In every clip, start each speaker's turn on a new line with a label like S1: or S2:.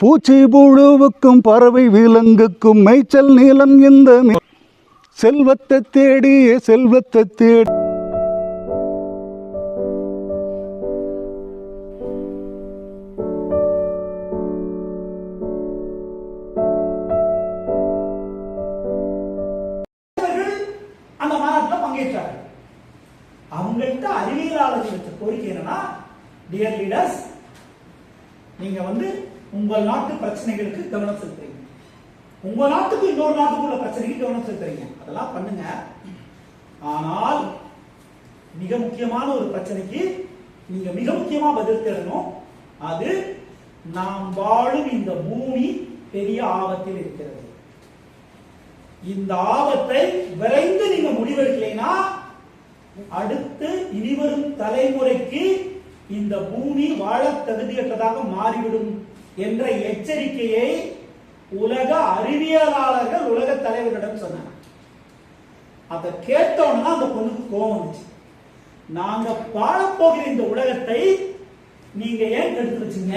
S1: பூச்சி புழுவுக்கும் பறவை விலங்குக்கும் மேய்ச்சல் நீளம் இந்த செல்வத்தை தேடிய செல்வத்தை தேடி.
S2: அவங்கள்ட்ட அறிவியலாளர்களுக்கு கோரிக்கை என்னன்னா டியர் லீடர்ஸ் நீங்க வந்து உங்கள் நாட்டு பிரச்சனைகளுக்கு கவனம் செலுத்துறீங்க. உங்க நாட்டுக்கு இன்னொரு நாட்டுக்குள்ள பிரச்சனைக்கு கவனம் செலுத்துறீங்க. அதெல்லாம் பண்ணுங்க. ஆனால் மிக முக்கியமான ஒரு பிரச்சனைக்கு நீங்க மிக முக்கியமா பதில் தேடணும். அது நாம் வாழும் இந்த பூமி பெரிய ஆபத்தில் இருக்கிறது. இந்த ஆபத்தை விரைந்து நீங்க முடிவெடுக்கலைன்னா அடுத்து இனிவரும் தலைமுறைக்கு இந்த பூமி வாழ தகுதியற்றதாக மாறிவிடும். என்ற எச்சரிக்கையை உலக அறிவியலாளர்கள் உலக தலைவர்களிடம் சொன்னாங்க. அதை கேட்டோம்னா அந்த பொண்ணுக்கு கோபம் வந்துச்சு. நாங்க வாழப்போகிற இந்த உலகத்தை நீங்க ஏன் எடுத்து வச்சீங்க?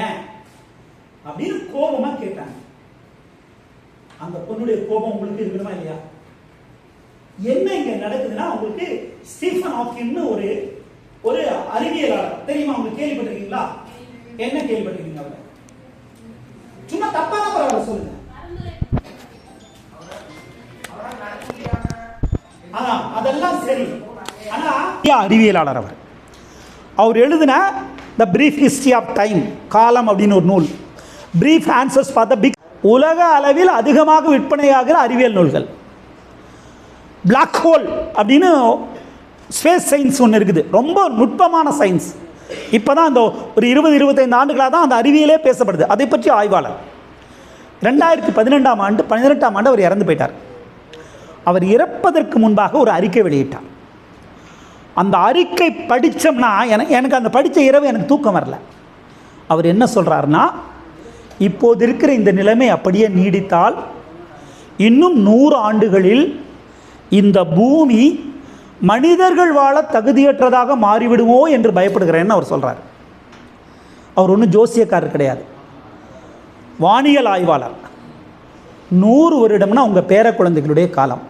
S2: அப்படின்னு கோபமா கேட்டாங்க. அந்த பொண்ணுடைய கோபம் உங்களுக்கு இருக்கணுமா இல்லையா? என்ன இங்க நடக்குதுன்னா உங்களுக்கு ஸ்டீஃபன் ஹாக்கின்னு ஒரு ஒரு அறிவியலாளர் தெரியுமா? உங்களுக்கு கேள்விப்பட்டிருக்கீங்களா? என்ன கேள்விப்பட்டிருக்கீங்க அவரை? சும்மா தப்பான பரவாயில்ல சொல்லுங்க அதெல்லாம் சரி. ஆனா அறிவியலாளர் அவர். அவர் எழுதின the brief history of time காலம் அப்படின்னு ஒரு நூல். Brief answers for the big உலக அளவில் அதிகமாக விற்பனையாகிற அறிவியல் நூல்கள். பிளாக் ஹோல் அப்படின்னு ஸ்பேஸ் சயின்ஸ் ஒன்று இருக்குது. ரொம்ப நுட்பமான சயின்ஸ் இப்போ தான் அந்த ஒரு இருபது இருபத்தைந்து ஆண்டுகளாக தான் அந்த அறிவியலே பேசப்படுது. அதை பற்றி ஆய்வாளர். ரெண்டாயிரத்தி பதினெண்டாம் ஆண்டு பதினெட்டாம் ஆண்டு அவர் இறந்து போயிட்டார். அவர் இறப்பதற்கு முன்பாக ஒரு அறிக்கை வெளியிட்டார். அந்த அறிக்கை படித்தோம்னா எனக்கு எனக்கு அந்த படித்த இரவு எனக்கு தூக்கம் வரல. அவர் என்ன சொல்கிறாருன்னா இப்போது இருக்கிற இந்த நிலைமை அப்படியே நீடித்தால் இன்னும் நூறு ஆண்டுகளில் இந்த பூமி மனிதர்கள் வாழ தகுதியற்றதாக மாறிவிடுமோ என்று பயப்படுகிறேன்னு அவர் சொல்கிறார் அவர் ஒன்றும் ஜோசியக்காரர் கிடையாது. வானியல் ஆய்வாளர். நூறு வருடம்னா உங்கள் பேர குழந்தைகளுடைய காலம்.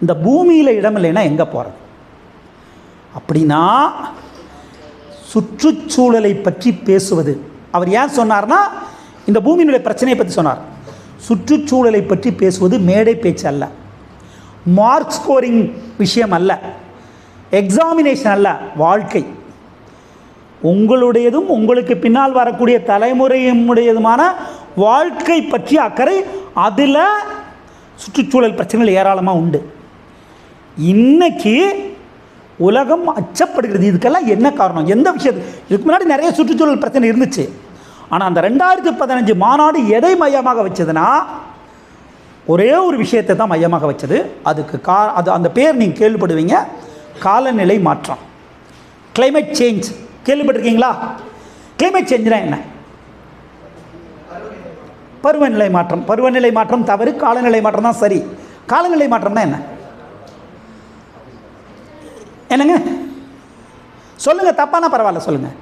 S2: இந்த பூமியில் இடம் இல்லைன்னா எங்கே போகிறது அப்படின்னா சுற்றுச்சூழலை பற்றி பேசுவது. அவர் ஏன் சொன்னார்னா இந்த பூமியினுடைய பிரச்சனையை பற்றி சொன்னார். சுற்றுச்சூழலை பற்றி பேசுவது மேடை பேச்சு அல்ல. மார்க் ஸ்கோரிங் விஷயம் அல்ல எக்ஸாமினேஷன் அல்ல வாழ்க்கை. உங்களுடையதும் உங்களுக்கு பின்னால் வரக்கூடிய தலைமுறையுடையதுமான வாழ்க்கை பற்றிய அக்கறை அதில் சுற்றுச்சூழல் பிரச்சனைகள் ஏராளமாக உண்டு. இன்னைக்கு உலகம் அச்சப்படுகிறது. இதுக்கெல்லாம் என்ன காரணம்? எந்த விஷயத்து? இதுக்கு முன்னாடி நிறைய சுற்றுச்சூழல் பிரச்சனை இருந்துச்சு. ஆனால் அந்த ரெண்டாயிரத்தி பதினஞ்சு மாநாடு எதை மையமாக வச்சதுன்னா ஒரே ஒரு விஷயத்தை தான் மையமாக வச்சது. அதுக்கு கா அது அந்த பேர் நீங்கள் கேள்விப்படுவீங்க. காலநிலை மாற்றம். கிளைமேட் சேஞ்ச் கேள்விப்பட்டிருக்கீங்களா? கிளைமேட் சேஞ்ச்னா என்ன? பருவநிலை மாற்றம். பருவநிலை மாற்றம் தவறு காலநிலை மாற்றம் தான் சரி. காலநிலை மாற்றம்னா என்ன? என்னங்க? சொல்லுங்கள் தப்பானா பரவாயில்ல சொல்லுங்கள்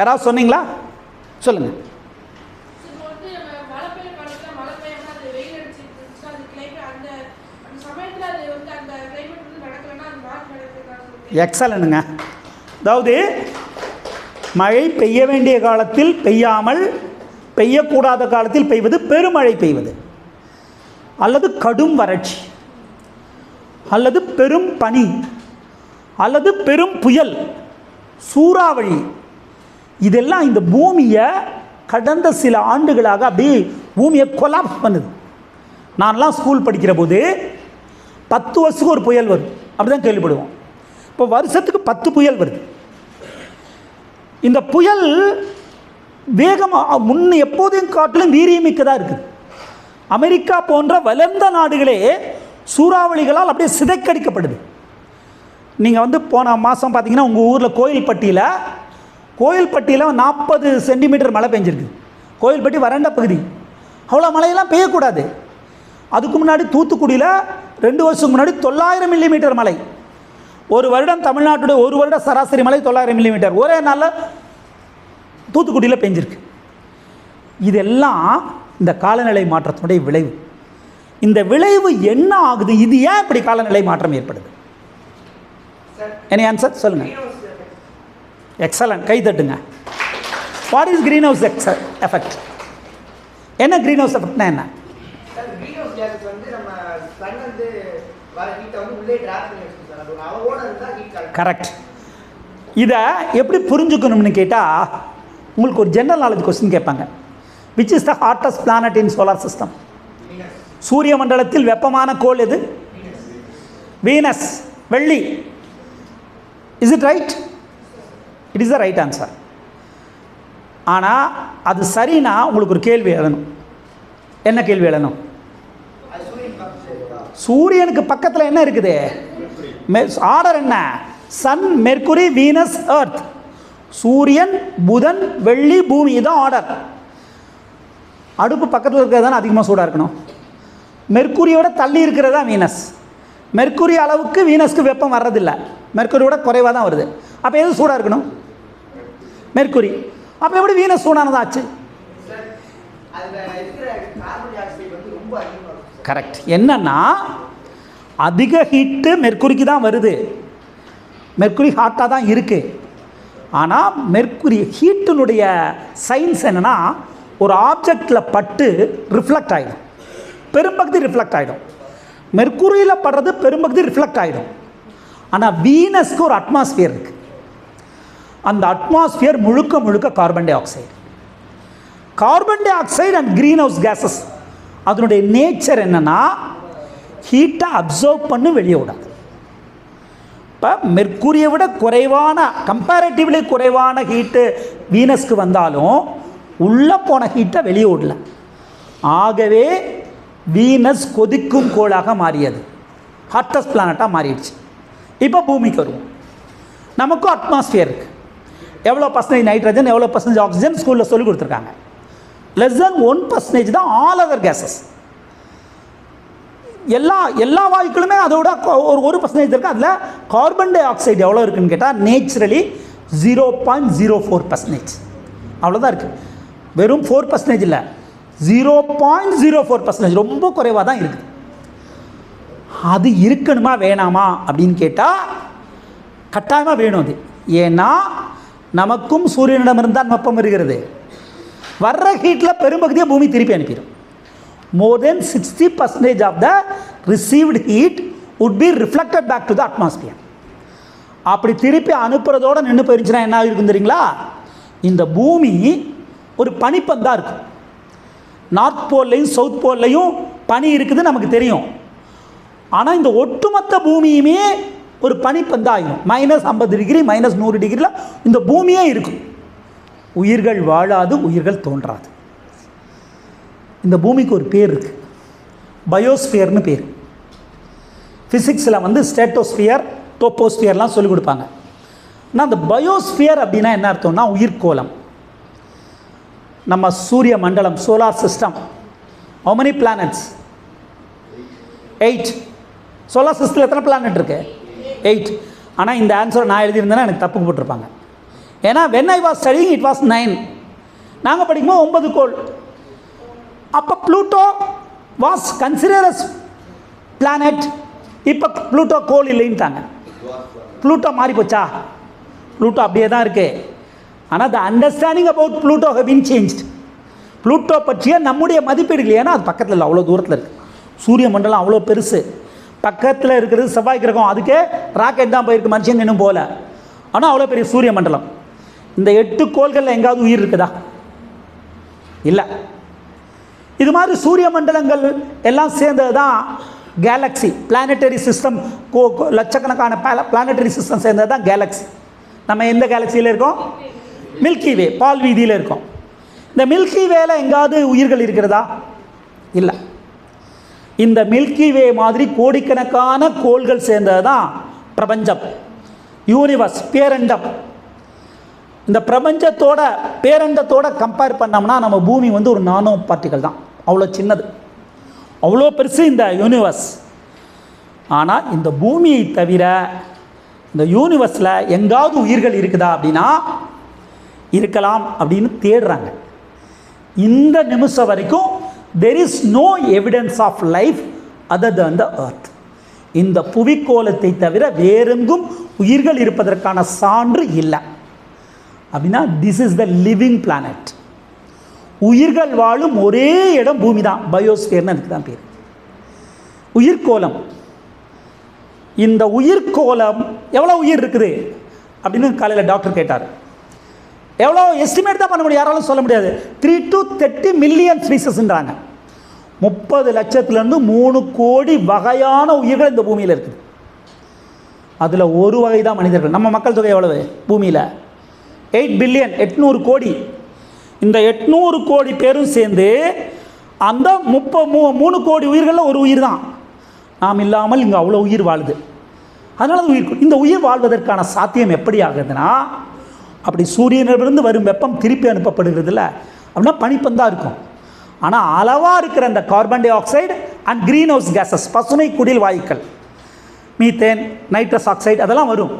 S2: யாராவது சொன்னீங்களா? சொல்லுங்கள்
S3: இப்போ வந்து நம்ம மழை பெய்யுற காலத்துல மழை பெய்யாம அது வெயில் அடிச்சிட்டு இருந்துச்சுன்னா அது climate அந்த அந்த சமயத்துல அது வந்து அந்த climate வந்து நடக்கலைன்னா அது மாறி நடக்கிறதுக்காக
S1: எக்ஸலனுங்க அதாவது மழை பெய்ய வேண்டிய காலத்தில் பெய்யாமல் பெய்யக்கூடாத காலத்தில் பெய்வது பெருமழை பெய்வது. அல்லது கடும் வறட்சி. அல்லது பெரும் பனி. அல்லது பெரும் புயல். சூறாவளி. இதெல்லாம் இந்த பூமியை கடந்த சில ஆண்டுகளாக அப்படியே பூமியை கொலாப்ஸ் பண்ணுது. நான்லாம் ஸ்கூல் படிக்கிற போது பத்து வருஷத்துக்கு ஒரு புயல் வரும். அப்படி தான் கேள்விப்படுவோம். இப்போ வருஷத்துக்கு பத்து புயல் வருது. இந்த புயல் வேகமாக முன்ன எப்போதையும் காட்டிலும் வீரியமிக்கதாக இருக்குது அமெரிக்கா போன்ற வளர்ந்த நாடுகளே சூறாவளிகளால் அப்படியே சிதைக்கடிக்கப்படுது. நீங்கள் வந்து போன மாதம் பார்த்தீங்கன்னா உங்கள் ஊரில் கோயில்பட்டியில் கோயில்பட்டியில் நாற்பது சென்டிமீட்டர் மழை பெஞ்சிருக்கு. கோயில்பட்டி வறண்ட பகுதி. அவ்வளோ மழையெல்லாம் பெய்யக்கூடாது. அதுக்கு முன்னாடி தூத்துக்குடியில் ரெண்டு வருஷத்துக்கு முன்னாடி தொள்ளாயிரம் மில்லிமீட்டர் மழை. ஒரு வருடம் தமிழ்நாட்டுடைய ஒரு வருட சராசரி மழை தொள்ளாயிரம் மில்லிமீட்டர் ஒரே நாளில் தூத்துக்குடியில் பெஞ்சிருக்கு.
S2: இதெல்லாம் இந்த காலநிலை மாற்றத்தினுடைய விளைவு. இந்த விளைவு என்ன ஆகுது? இது ஏன் இப்படி காலநிலை மாற்றம் ஏற்படுது? என்ன ஆன்சர் சொல்லுங்கள் எக்ஸலன்ட் கை தட்டுங்க. What is greenhouse effect என்ன க்ரீன் ஹவுஸ் எஃபெக்ட்னா என்ன?
S4: கேஸ் வந்து நம்ம சன் வந்து வர ஹீட்டை வந்து உள்ளே ட்ராப் பண்ணி வச்சுக்கோம் சார். அது ஒரு அளவோட இருந்தால் ஹீட்
S2: கரெக்ட் இதை எப்படி புரிஞ்சுக்கணும்னு கேட்டால் உங்களுக்கு ஒரு ஜென்ரல் நாலேஜ் கொஸ்டின் கேட்பாங்க. Which is the hottest planet in solar system சூரிய மண்டலத்தில் வெப்பமான கோள் எது? வீனஸ் வெள்ளி. Is it right it is the right answer ஆனால் அது சரினா உங்களுக்கு ஒரு கேள்வி எழுதணும். என்ன கேள்வி எழுதணும்
S4: அது சூரியன் பார்த்து சரிங்களா
S2: சூரியனுக்கு பக்கத்தில் என்ன இருக்குது? ஆர்டர் என்ன? சன் மெர்குரி வீனஸ் எர்த் சூரியன் புதன் வெள்ளி பூமி தான் ஆர்டர் அடுப்பு பக்கத்தில் இருக்கிறது தானே அதிகமாக சூடாக இருக்கணும். மெர்க்குரியோட தள்ளி இருக்கிறது தான் வீனஸ் மெர்க்குரி அளவுக்கு வீனஸ்க்கு வெப்பம் வர்றதில்லை. மெர்க்குரியோட குறைவாக தான் வருது. அப்போ எது சூடாக இருக்கணும்? மெர்க்குரி அப்போ எப்படி வீனஸ் சூடானதாச்சு
S4: சார் அதில் இருக்கிற கார்பன் டை ஆக்சைடு வந்து ரொம்ப அதிகமாக இருக்கும்
S2: கரெக்ட் என்னன்னா அதிக ஹீட்டு மெர்க்குரிக்கு தான் வருது. மெர்க்குரி ஹாட்டாக தான் இருக்குது ஆனால் மெர்க்குரி ஹீட்டினுடைய சயின்ஸ் என்னென்னா ஒரு ஆப்ஜெக்டில் பட்டு ரிஃப்ளெக்ட் ஆகிடும் பெரும்பகுதி ரிஃப்ளெக்ட் ஆகிடும் மெர்க்குரியில் படுறது பெரும்பகுதி ரிஃப்ளெக்ட் ஆகிடும் ஆனால் வீனஸ்க்கு ஒரு அட்மாஸ்ஃபியர் இருக்குது அந்த அட்மாஸ்ஃபியர் முழுக்க முழுக்க carbon dioxide carbon dioxide and greenhouse gases அதனுடைய நேச்சர் என்னென்னா ஹீட்டை அப்சர்வ் பண்ணி வெளியே விடாது. இப்போ மெர்க்குரியை விட குறைவான கம்பேரட்டிவ்லி குறைவான ஹீட்டு வீனஸ்க்கு வந்தாலும் உள்ளே போன ஹீட்டை வெளியே விடல. ஆகவே வீனஸ் கொதிக்கும் கோளாக மாறியது. ஹாட்டஸ்ட் பிளானட்டாக மாறிடுச்சு. இப்போ பூமிக்கு வருவோம். நமக்கும் அட்மாஸ்ஃபியர் இருக்குது எவ்வளோ பர்சன்டேஜ் நைட்ரஜன் எவ்வளோ பர்சன்டேஜ் ஆக்சிஜன் ஸ்கூலில் சொல்லி கொடுத்துருக்காங்க. லெஸ் தென் ஒன் பர்சன்டேஜ் தான் ஆல் அதர் கேஸஸ் எல்லா எல்லா வாயுக்களுமே அதோட ஒரு ஒரு பர்சன்டேஜ் இருக்குது அதில் கார்பன் டை ஆக்சைடு எவ்வளோ இருக்குன்னு கேட்டால் naturally zero point zero four percentage அவ்வளோதான் இருக்குது வெறும் ஃபோர் பர்சன்டேஜ் இல்லை. Zero point zero four percentage ரொம்ப குறைவாக தான் இருக்குது அது இருக்கணுமா வேணாமா அப்படின்னு கேட்டால் கட்டாயமாக வேணும் அது. ஏன்னா நமக்கும் சூரியனிடமிருந்து தான் வெப்பம் இருக்கிறது. வர்ற ஹீட்டில் பெரும்பகுதியை பூமி திருப்பி அனுப்பிடும். More than sixty percentage of the received heat would be reflected back to the atmosphere அப்படி திருப்பி அனுப்புறதோடு நின்று போயிருந்துச்சுன்னா என்ன இருக்கும் தெரியுங்களா? இந்த பூமி ஒரு பனிப்பந்தாக இருக்கும். நார்த் போல்லையும் சவுத் போல்லையும் பனி இருக்குது நமக்கு தெரியும். ஆனால் இந்த ஒட்டுமொத்த பூமியுமே ஒரு பனிப்பந்தாகும் மைனஸ் ஐம்பது டிகிரி மைனஸ் நூறு டிகிரியில் இந்த பூமியே இருக்கும். உயிர்கள் வாழாது உயிர்கள் தோன்றாது. இந்த பூமிக்கு ஒரு பேர் இருக்குது பயோஸ்பியர்னு பேர். ஃபிசிக்ஸில் வந்து ஸ்டேட்டோஸ்பியர் டோப்போஸ்பியர்லாம் சொல்லிக் கொடுப்பாங்க. ஆனால் அந்த பயோஸ்பியர் அப்படின்னா என்ன அர்த்தம்னா உயிர்கோலம் நம்ம சூரிய மண்டலம் solar system how many planets eight solar சிஸ்டத்தில் எத்தனை பிளானட் இருக்குது எயிட் ஆனால் இந்த ஆன்சர் நான் எழுதியிருந்தேன்னா எனக்கு தப்பு போட்டிருப்பாங்க. ஏன்னா when I was studying it was nine நாங்கள் படிக்கும்போது ஒன்பது கோள். அப்போ Pluto was consider as planet இப்போ ப்ளூட்டோ கோல் இல்லைன்ட்டாங்க. ப்ளூட்டோ மாறி போச்சா? ப்ளூட்டோ அப்படியே தான் இருக்கு. ஆனால் the understanding about Pluto having change Pluto பற்றிய நம்முடைய மதிப்பீடு இல்லை ஏன்னா அது பக்கத்தில் இல்லை அவ்வளோ தூரத்தில் இருக்குது சூரிய மண்டலம் அவ்வளோ பெருசு. பக்கத்தில் இருக்கிறது செவ்வாய் கிரகம் அதுக்கே ராக்கெட் தான் போயிருக்கு மனுஷன் இன்னும் போகல ஆனால் அவ்வளோ பெரிய சூரிய மண்டலம். இந்த எட்டு கோள்களில் எங்காவது உயிர் இருக்குதா? இல்லை. இது மாதிரி சூரிய மண்டலங்கள் எல்லாம் சேர்ந்தது தான் கேலக்ஸி பிளானட்டரி சிஸ்டம் கோ கோ- லட்சக்கணக்கான பிளானட்டரி சிஸ்டம் சேர்ந்தது தான் கேலக்ஸி நம்ம எந்த கேலக்சியில் இருக்கோம்? மில்கி வே பால் வீதியில் இருக்கோம். இந்த மில்கி வேல எங்காவது உயிர்கள் இருக்கிறதா? இல்லை. இந்த மில்கி வே மாதிரி கோடிக்கணக்கான கோள்கள் சேர்ந்தது தான் பிரபஞ்சம் யூனிவர்ஸ் பேரண்டம். இந்த பிரபஞ்சத்தோட பேரண்டத்தோட கம்பேர் பண்ணோம்னா நம்ம பூமி வந்து ஒரு நானோ பார்ட்டிகள் தான். அவ்வளோ சின்னது. அவ்வளோ பெருசு இந்த யூனிவர்ஸ் ஆனால் இந்த பூமியை தவிர இந்த யூனிவர்ஸில் எங்காவது உயிர்கள் இருக்குதா அப்படின்னா இருக்கலாம் அப்படின்னு தேடுறாங்க. இந்த நிமிஷம் வரைக்கும் there is no evidence of life other than the earth இந்த புவிக்கோலத்தை தவிர வேறெங்கும் உயிர்கள் இருப்பதற்கான சான்று இல்லை. அப்படின்னா this is the living planet உயிர்கள் வாழும் ஒரே இடம் பூமி தான் பயோஸ்பியர்னு அதுக்கு தான் பேர். உயிர்கோலம் இந்த உயிர்கோலம் எவ்வளோ உயிர் இருக்குது? அப்படின்னு காலையில் டாக்டர் கேட்டார். எவ்வளோ எஸ்டிமேட் தான் பண்ண முடியும்? யாராலும் சொல்ல முடியாது. த்ரீ டு தேர்ட்டி மில்லியன் ஸ்பீசஸ்ன்றாங்க முப்பது லட்சத்துலேருந்து மூணு கோடி வகையான உயிர்கள் இந்த பூமியில் இருக்குது. அதில் ஒரு வகை தான் மனிதர்கள். நம்ம மக்கள் தொகை எவ்வளவு? பூமியில் எயிட் பில்லியன் எட்நூறு கோடி. இந்த எட்நூறு கோடி பேரும் சேர்ந்து அந்த முப்ப மூ மூணு கோடி உயிர்களில் ஒரு உயிர் தான் நாம் இல்லாமல் இங்கே அவ்வளோ உயிர் வாழுது அதனால் உயிர் இந்த உயிர் வாழ்வதற்கான சாத்தியம் எப்படி ஆகுதுன்னா அப்படி சூரியனிலிருந்து வரும் வெப்பம் திருப்பி அனுப்பப்படுகிறதுல அப்படின்னா பனிப்பந்தாக இருக்கும். ஆனால் அளவாக இருக்கிற அந்த carbon dioxide and greenhouse gases பசுமை குடில் வாயுக்கள் மீத்தேன் நைட்ரஸ் ஆக்சைடு அதெல்லாம் வரும்.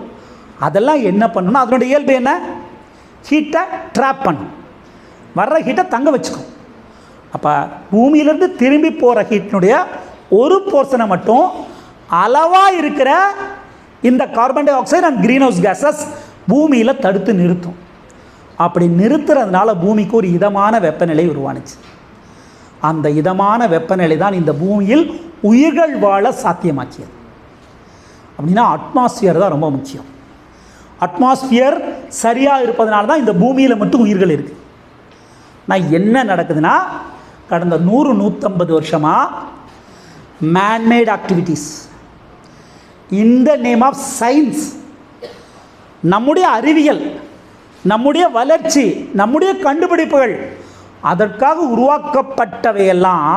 S2: அதெல்லாம் என்ன பண்ணணும்னா அதனுடைய இயல்பு என்ன? ஹீட்டை ட்ராப் பண்ணும். வர்ற ஹீட்டை தங்க வச்சுக்கும். அப்போ பூமியிலேருந்து திரும்பி போகிற ஹீட்டினுடைய ஒரு போர்ஷனை மட்டும் அளவாக இருக்கிற இந்த carbon dioxide and greenhouse gases பூமியில் தடுத்து நிறுத்தும். அப்படி நிறுத்துறதுனால பூமிக்கு ஒரு இதமான வெப்பநிலை உருவானுச்சு. அந்த இதமான வெப்பநிலை தான் இந்த பூமியில் உயிர்கள் வாழ சாத்தியமாக்கியது. அப்படின்னா அட்மாஸ்பியர் தான் ரொம்ப முக்கியம். அட்மாஸ்பியர் சரியாக இருப்பதனால தான் இந்த பூமியில் மட்டும் உயிர்கள் இருக்குது நான் என்ன நடக்குதுன்னா கடந்த நூறு நூற்றம்பது வருஷமாக மேன்மேட் ஆக்டிவிட்டீஸ் இந்த நேம் ஆஃப் சயின்ஸ் நம்முடைய அறிவியல் நம்முடைய வளர்ச்சி நம்முடைய கண்டுபிடிப்புகள் அதற்காக உருவாக்கப்பட்டவையெல்லாம்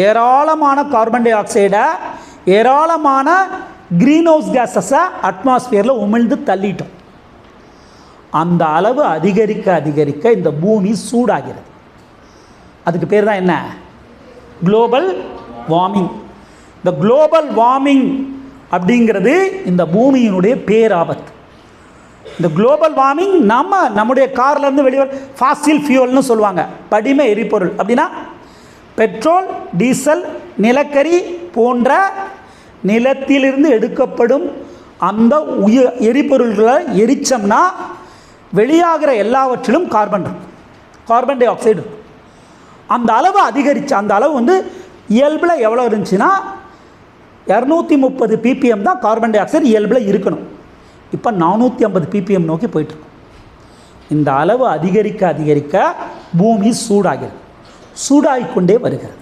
S2: ஏராளமான கார்பன் டை ஆக்சைடை ஏராளமான க்ரீன் ஹவுஸ் கேஸஸை அட்மாஸ்பியரில் உமிழ்ந்து தள்ளிட்டோம். அந்த அளவு அதிகரிக்க அதிகரிக்க இந்த பூமி சூடாகிறது. அதுக்கு பேர் தான் என்ன? குளோபல் வார்மிங் இந்த குளோபல் வார்மிங் அப்படிங்கிறது இந்த பூமியினுடைய பேராபத்து. இந்த குளோபல் வார்மிங் நம்ம நம்முடைய கார்லேருந்து வெளியே ஃபாசில் ஃபியூல்னு சொல்லுவாங்க. படிம எரிபொருள். அப்படின்னா பெட்ரோல் டீசல் நிலக்கரி போன்ற நிலத்திலிருந்து எடுக்கப்படும் அந்த உய எரிபொருள்களை எரிச்சோம்னா வெளியாகிற எல்லாவற்றிலும் கார்பன் இருக்கும் கார்பன் டை ஆக்சைடு. இருக்கும் அந்த அளவு அதிகரிச்சு அந்த அளவு வந்து இயல்பில் எவ்வளோ இருந்துச்சுன்னா இரநூத்தி முப்பது பிபிஎம் தான் கார்பன் டை ஆக்சைடு இயல்பில் இருக்கணும். இப்போ நானூற்றி ஐம்பது பிபிஎம் நோக்கி போயிட்டுருக்கும் இந்த அளவு அதிகரிக்க அதிகரிக்க பூமி சூடாகிறது. சூடாகிக்கொண்டே வருகிறது.